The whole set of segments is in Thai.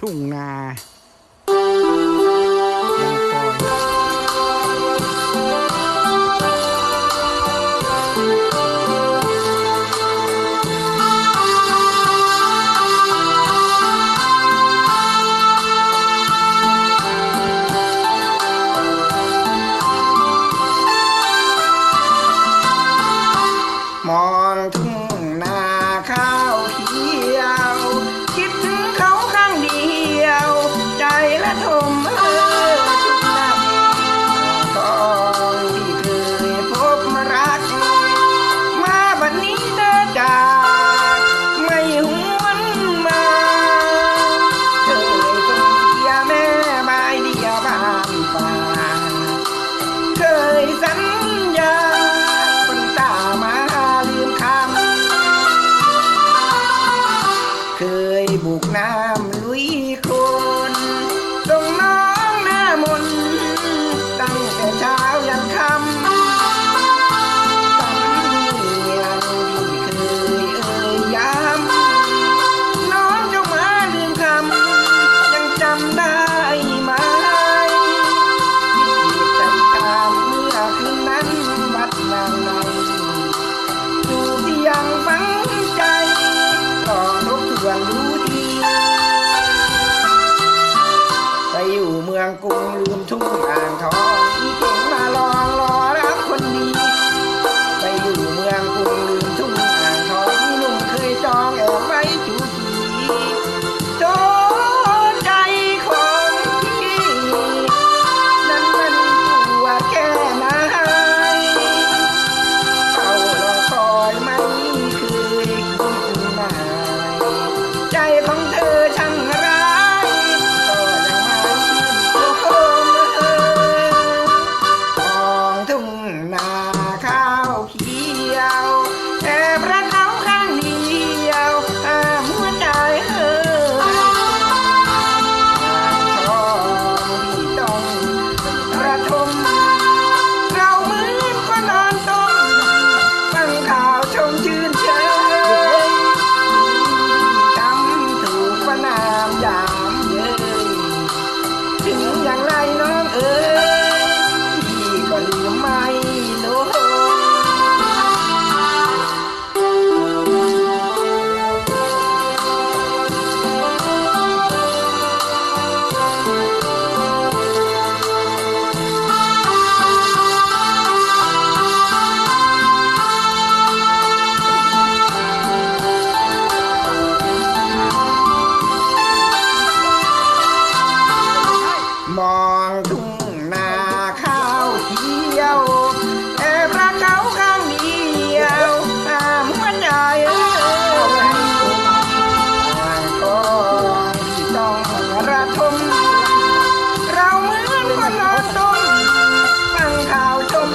ทุ่งนา Facebook, Nam Luis. phương cung luôn thung ngàn thó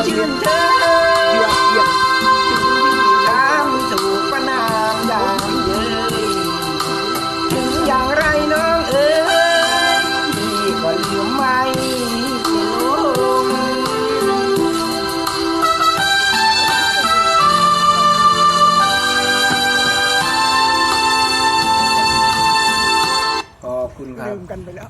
ชื่นเธอเยียเหยียบถึงพี่ช้างถูกปนามด่าเย้ยถึงอย่างไรน้องเอ๋ยพี่ก็ลืมไม่ลง ขอบคุณลืมกันไปแล้ว